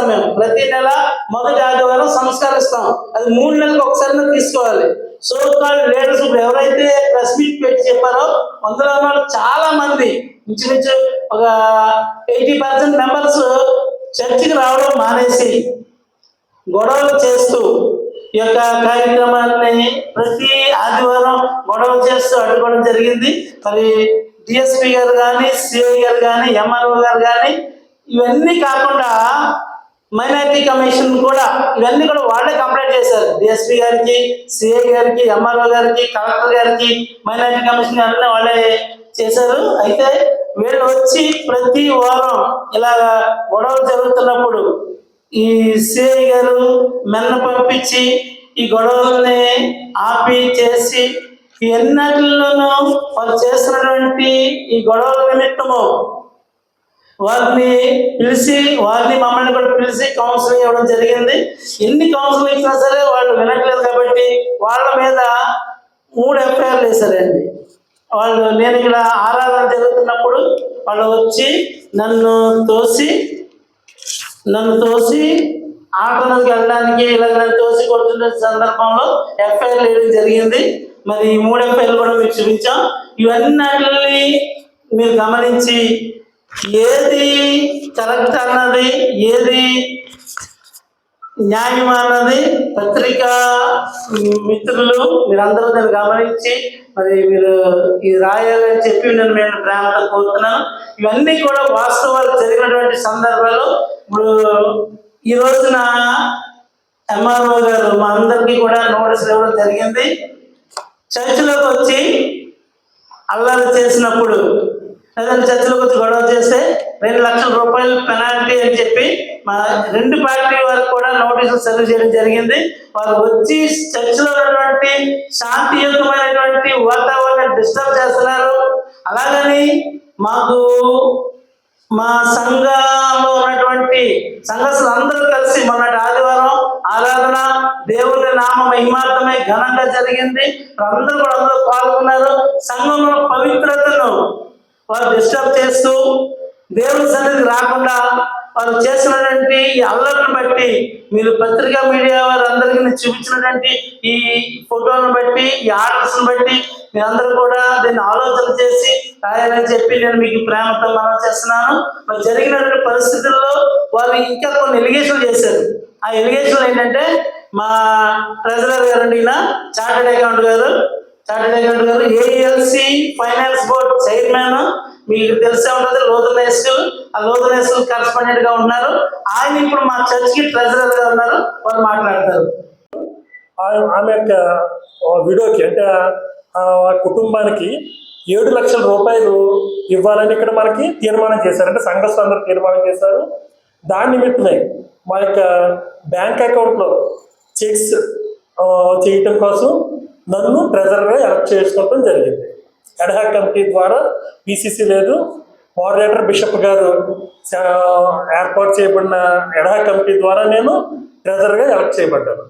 సంస్కరిస్తాం మేము ప్రతి నెల మొదటి ఆదివారం సంస్కరిస్తాం. అది మూడు నెలలకు ఒకసారి తీసుకోవాలి. సో కాల్డ్ లీడర్స్ ఇప్పుడు ఎవరైతే ప్రెస్ మీట్ పెట్టి చెప్పారో అందులో ఉన్న వాళ్ళు చాలా మంది ఇంచుమించు ఒక ఎయిటీ పర్సెంట్ మెంబర్స్ చర్చికి రావడం మానేసి గొడవలు చేస్తూ ఈ యొక్క కార్యక్రమాన్ని ప్రతి ఆదివారం గొడవ చేస్తూ అడ్డుకోవడం జరిగింది. మరి డిఎస్పి గారు కానీ సిఐ గారు కానీ ఎంఆర్ఓ గారు కానీ ఇవన్నీ కాకుండా మైనారిటీ కమిషన్ కూడా ఇవన్నీ కూడా వాళ్ళే కంప్లైంట్ చేశారు. డిఎస్పీ గారికి సిఐ గారికి ఎంఆర్ఓ గారికి కలెక్టర్ గారికి మైనారిటీ కమిషన్ గారిని వాళ్ళే చేశారు. అయితే వీళ్ళు వచ్చి ప్రతి వారం ఇలా గొడవలు జరుగుతున్నప్పుడు ఈ సిఐ గారు మెన్న పంపించి ఈ గొడవల్ని ఆపి చేసి ఈ వాళ్ళు చేస్తున్నటువంటి ఈ గొడవల నిమిత్తము వారిని పిలిచి వారిని మమ్మల్ని కూడా పిలిచి కౌన్సిలింగ్ ఇవ్వడం జరిగింది. ఎన్ని కౌన్సిలింగ్ ఇచ్చినా సరే వాళ్ళు వినట్లేదు కాబట్టి వాళ్ళ మీద మూడు ఎఫ్ఐఆర్లు వేశారండి. వాళ్ళు నేను ఇక్కడ ఆరాధన జరుగుతున్నప్పుడు వాళ్ళు వచ్చి నన్ను తోసి నన్ను తోసి ఆటలకు వెళ్ళడానికి ఇలాగ నన్ను తోసి కొడుతున్న సందర్భంలో ఎఫ్ఐఆర్ వేయడం జరిగింది. మరి ఈ మూడు ఎఫ్ఐఆర్లు కూడా మీకు చూపించాం. ఇవన్నీ మీరు గమనించి ఏది కరెక్ట్ అన్నది? ఏది న్యాయం అన్నది? పత్రిక మిత్రులు మీరందరూ నేను గమనించి మరి మీరు ఇది రాయాలని చెప్పి నేను మేము ప్రేమతో కోరుతున్నాను. ఇవన్నీ కూడా వాస్తవాలు జరిగినటువంటి సందర్భాలు ఇప్పుడు ఈ రోజున ఎంఆర్ఓ గారు మా అందరికీ కూడా నోటీస్ ఇవ్వడం జరిగింది. చర్చిలోకి వచ్చి అల్లరి చేసినప్పుడు ఏదైనా చర్చిలోకి వచ్చి గొడవ చేస్తే రెండు లక్షల రూపాయలు పెనాల్టీ అని చెప్పి మా రెండు పార్టీ వారికి కూడా నోటీసులు సర్వ్ చేయడం జరిగింది. వారు వచ్చి చర్చలో ఉన్నటువంటి శాంతియుతమైనటువంటి వాతావరణాన్ని డిస్టర్బ్ చేస్తున్నారు. అలాగని మాకు మా సంఘంలో ఉన్నటువంటి సంఘస్థులు అందరూ కలిసి మొన్నటి ఆదివారం ఆరాధన దేవుని నామ మహిమార్థమై ఘనంగా జరిగింది. అందరూ కూడా అందరూ పాల్గొన్నారు. సంఘంలో పవిత్రతను వారు డిస్టర్బ్ చేస్తూ దేవుని సన్నిధికి రాకుండా వారు చేసినటువంటి ఈ అల్లరిని బట్టి మీరు పత్రికా మీడియా వారు అందరికీ నేను చూపించినటువంటి ఈ ఫోటోలను బట్టి ఈ ఆర్డర్స్ని బట్టి మీరందరూ కూడా దీన్ని ఆలోచన చేసి రాయాలని చెప్పి నేను మీకు ప్రేమతో మనం చేస్తున్నాను. మరి జరిగినటువంటి పరిస్థితుల్లో వాళ్ళు ఇంకా కొన్ని ఎలిగేషన్లు చేశారు. ఆ ఎలిగేషన్లు ఏంటంటే మా ట్రెజరర్ గారు అండి చార్టెడ్ అకౌంట్ గారు. గారు ఏఎల్సి ఫైనాన్స్ బోర్డ్ చైర్మన్ మీకు తెలిసే ఉంటుంది లోతునేశ్వర్ ఆ లోతునేశ్వర్ కరెస్పాండెంట్గా ఉన్నారు. ఆయన ఇప్పుడు మా చర్చ్కి ట్రెజరర్గా ఉన్నారు. వాళ్ళు మాట్లాడతారు. ఆమె యొక్క విడోకి అంటే ఆ కుటుంబానికి ఏడు లక్షల రూపాయలు ఇవ్వాలని ఇక్కడ మనకి తీర్మానం చేశారు. అంటే సంఘస్థులందరూ తీర్మానం చేశారు. దాని నిమిత్తమే మా యొక్క బ్యాంక్ అకౌంట్లో చెక్స్ చేయటం కోసం నన్ను ట్రెజరర్గా ఎలక్ట్ చేసుకోవడం జరిగింది. ఎడహాక్ కమిటీ ద్వారా బీసీసీ లేదు. మోడరేటర్ బిషప్ గారు ఏర్పాటు చేయబడిన ఎడహా కమిటీ ద్వారా నేను ట్రెజరర్గా ఎలక్ట్ చేయబడ్డాను.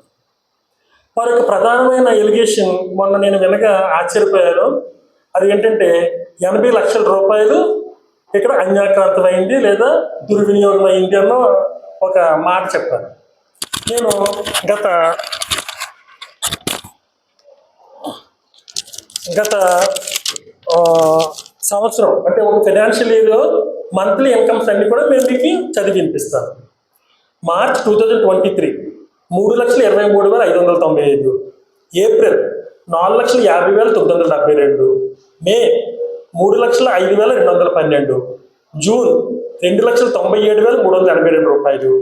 వారి యొక్క ప్రధానమైన ఎలిగేషన్ మొన్న నేను వినగా ఆశ్చర్యపోయాను. అది ఏంటంటే ఎనభై లక్షల రూపాయలు ఇక్కడ అన్యాక్రాంతమైంది లేదా దుర్వినియోగం అయింది అన్న ఒక మాట చెప్పాను నేను గత గత సంవత్సరం అంటే ఒక ఫైనాన్షియల్ ఇయర్లో మంత్లీ ఇన్కమ్స్ అన్ని కూడా మేము మీకు చదివి వినిపిస్తాను March two thousand twenty three మూడు లక్షల ఇరవై మూడు వేల ఐదు వందల తొంభై ఐదు. ఏప్రిల్ నాలుగు లక్షల యాభై వేల తొమ్మిది వందల డెబ్బై రెండు. మే మూడు లక్షల ఐదు వేల రెండు వందల పన్నెండు. జూన్ రెండు లక్షల తొంభై ఏడు వేల మూడు వందల ఎనభై రెండు రూపాయలు.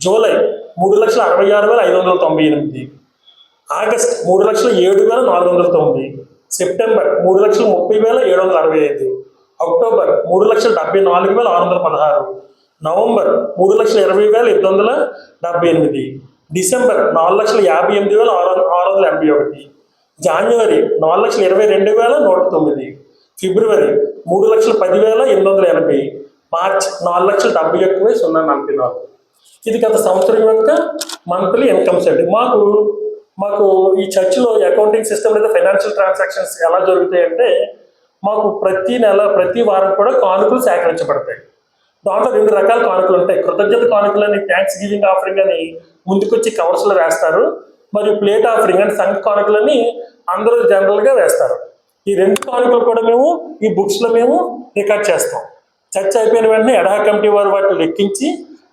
జూలై మూడు లక్షల అరవై ఆరు వేల ఐదు వందల తొంభై ఎనిమిది. ఆగస్ట్ మూడు లక్షల ఏడు వేల నాలుగు వందల తొమ్మిది సెప్టెంబర్ మూడు లక్షల ముప్పై వేల ఏడు వందల అరవై ఐదు. అక్టోబర్ మూడు లక్షల డెబ్బై నాలుగు వేల ఆరు వందల పదహారు. నవంబర్ మూడు లక్షల ఇరవై వేల ఎనిమిది వందల డెబ్బై ఎనిమిది. డిసెంబర్ నాలుగు లక్షల యాభై ఎనిమిది వేల ఆరు ఆరు వందల ఎనభై ఒకటి. జనవరి నాలుగు లక్షల ఇరవై రెండు వేల నూట తొమ్మిది. ఫిబ్రవరి మూడు లక్షల పది వేల ఎనిమిది వందల ఎనభై. మార్చ్ నాలుగు లక్షల డెబ్బై ఒక్క సున్నా నలభై నాలుగు. ఇది గత సంవత్సరం యొక్క మంత్లీ ఇన్కమ్స్ అండి మాకు మాకు ఈ చర్చిలో అకౌంటింగ్ సిస్టమ్ లేదా ఫైనాన్షియల్ ట్రాన్సాక్షన్స్ ఎలా జరుగుతాయంటే మాకు ప్రతి నెల ప్రతి వారం కూడా కానుకలు సేకరించబడతాయి. దాంట్లో రెండు రకాల కానుకలు ఉంటాయి. కృతజ్ఞత కానుకలు అని థ్యాంక్స్ గివింగ్ ఆఫరింగ్ అని ముందుకొచ్చి కవర్స్లో వేస్తారు. మరియు ప్లేట్ ఆఫరింగ్ అని సంఘ కానుకలని అందరూ జనరల్గా వేస్తారు. ఈ రెండు కానుకలు కూడా మేము ఈ బుక్స్లో మేము రికార్డ్ చేస్తాం. చర్చ అయిపోయిన వెంటనే ఎడా కమిటీ వారు వాటిని లెక్కించి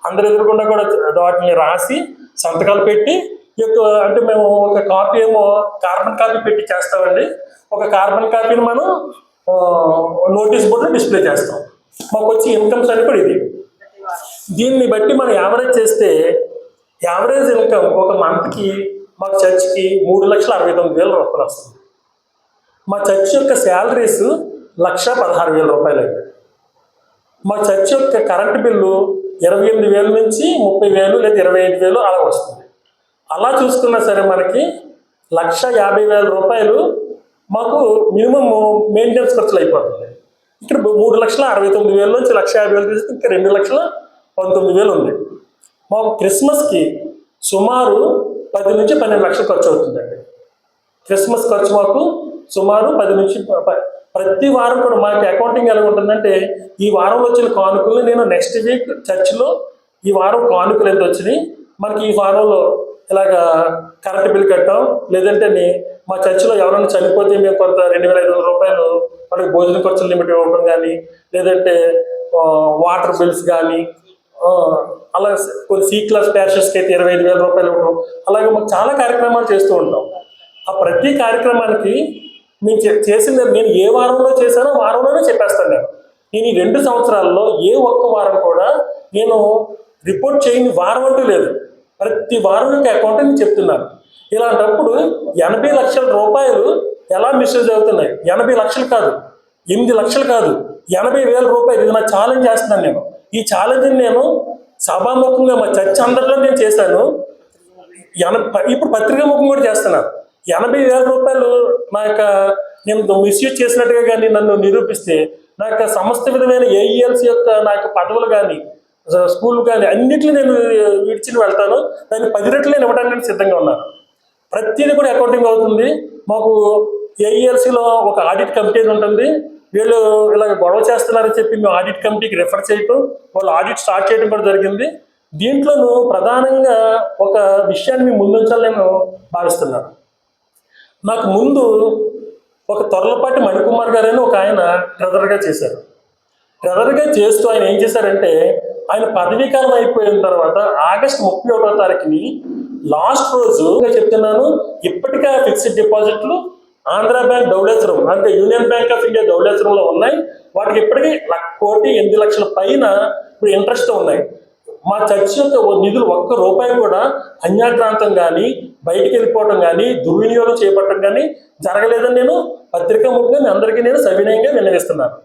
అందరి ఎదురుకుండా కూడా వాటిని రాసి సంతకాలు పెట్టి అంటే మేము ఒక కాపీ ఏమో కార్బన్ కాపీ పెట్టి చేస్తామండి. ఒక కార్బన్ కాపీని మనం నోటీస్ బోర్డులో డిస్ప్లే చేస్తాం. మాకు వచ్చి ఇన్కమ్స్ అని కూడా ఇది. దీన్ని బట్టి మనం యావరేజ్ చేస్తే యావరేజ్ ఇన్కమ్ ఒక మంత్కి మా చర్చ్కి మూడు లక్షల అరవై తొమ్మిది వేల రూపాయలు వస్తుంది. మా చర్చ్ యొక్క శాలరీస్ లక్ష పదహారు వేల రూపాయలు మా చర్చ్ యొక్క కరెంటు బిల్లు ఇరవై ఎనిమిది వేల నుంచి ముప్పై వేలు లేదా ఇరవై ఐదు వేలు అలా వస్తుంది. అలా చూసుకున్నా సరే మనకి లక్ష యాభై వేల రూపాయలు మాకు మినిమం మెయింటెనెన్స్ ఖర్చులు అయిపోతుంది. ఇక్కడ మూడు లక్షల అరవై తొమ్మిది వేల నుంచి లక్ష యాభై వేలు తీస్తే ఇంకా రెండు లక్షల పంతొమ్మిది వేలు ఉంది. మాకు క్రిస్మస్కి సుమారు పది నుంచి పన్నెండు లక్షలు ఖర్చు అవుతుందండి. క్రిస్మస్ ఖర్చు మాకు సుమారు పది నుంచి ప్రతి వారం కూడా మాకు అకౌంటింగ్ ఎలా ఉంటుందంటే ఈ వారం వచ్చిన కానుకలు నేను నెక్స్ట్ వీక్ చర్చిలో ఈ వారం కానుకలు ఎంత వచ్చినాయి? మనకి ఈ వారంలో ఇలాగా కరెంట్ బిల్ కట్టాం. లేదంటే మా చర్చిలో ఎవరైనా చనిపోతే మేము కొంత రెండు వేల ఐదు వందల రూపాయలు మనకి భోజన ఖర్చులు లిమిట్ ఇవ్వడం కానీ లేదంటే వాటర్ బిల్స్ కానీ అలా కొన్ని సి క్లాస్ ప్యాషెస్కి అయితే ఇరవై ఐదు వేల రూపాయలు ఇవ్వడం అలాగే మాకు చాలా కార్యక్రమాలు చేస్తూ ఉంటాం. ఆ ప్రతి కార్యక్రమానికి నేను చేసిన నేను ఏ వారంలో చేశానో వారంలోనే చెప్పేస్తాను నేను. నేను ఈ రెండు సంవత్సరాల్లో ఏ ఒక్క వారం కూడా నేను రిపోర్ట్ చేయని వారం అంటూ లేదు. ప్రతి వారం యొక్క అకౌంట్ నేను చెప్తున్నాను ఇలాంటప్పుడు ఎనభై లక్షల రూపాయలు ఎలా మిస్యూజ్ అవుతున్నాయి? ఎనభై లక్షలు కాదు ఎనిమిది లక్షలు కాదు ఎనభై వేల రూపాయలు. ఇది నా ఛాలెంజ్ చేస్తున్నాను నేను. ఈ ఛాలెంజ్ని నేను సభాముఖంగా మా చర్చ అందరిలో నేను చేశాను. ఎన ఇప్పుడు పత్రికా ముఖం కూడా చేస్తున్నాను ఎనభై వేల రూపాయలు నా యొక్క నేను మిస్యూజ్ చేసినట్టుగా కానీ నన్ను నిరూపిస్తే నా యొక్క సమస్త విధమైన ఏఈఎల్సీ యొక్క నా యొక్క పదవులు కానీ స్కూల్ కానీ అన్నిటిని నేను విడిచి వెళ్తాను. దాన్ని పది రెట్లు నేను ఇవ్వడానికి నేను సిద్ధంగా ఉన్నాను. ప్రతిదీ కూడా అకౌంటింగ్ అవుతుంది. మాకు ఏఈఎల్సీలో ఒక ఆడిట్ కమిటీ ఉంటుంది. వీళ్ళు ఇలా గొడవ చేస్తున్నారని చెప్పి మేము ఆడిట్ కమిటీకి రిఫర్ చేయటం వాళ్ళు ఆడిట్ స్టార్ట్ చేయడం కూడా జరిగింది. దీంట్లోనూ ప్రధానంగా ఒక విషయాన్ని మీ ముందుంచాలని నేను భావిస్తున్నాను. నాకు ముందు ఒక త్వరలపాటి మణికుమార్ గారు అని ఒక ఆయన ట్రెజర్గా చేశారు. ట్రెజర్గా చేస్తూ ఆయన ఏం చేశారంటే ఆయన పదవీకాలం అయిపోయిన తర్వాత ఆగస్ట్ ముప్పై ఒకటో తారీఖుని లాస్ట్ రోజు చెప్తున్నాను ఇప్పటికే ఫిక్స్డ్ డిపాజిట్లు ఆంధ్ర బ్యాంక్ ధవళేశ్వరం అంటే యూనియన్ బ్యాంక్ ఆఫ్ ఇండియా ధవళేశ్వరంలో ఉన్నాయి. వాటికి ఇప్పటికీ లక్ష కోటి ఎనిమిది లక్షల పైన ఇప్పుడు ఇంట్రెస్ట్ ఉన్నాయి. మా చర్చ యొక్క నిధులు ఒక్క రూపాయి కూడా అన్యాక్రాంతం కానీ బయటికి వెళ్ళిపోవడం కానీ దుర్వినియోగం చేపట్టడం కానీ జరగలేదని నేను పత్రికా ముఖ్యంగా అందరికీ నేను సవినయంగా విన్నవిస్తున్నాను.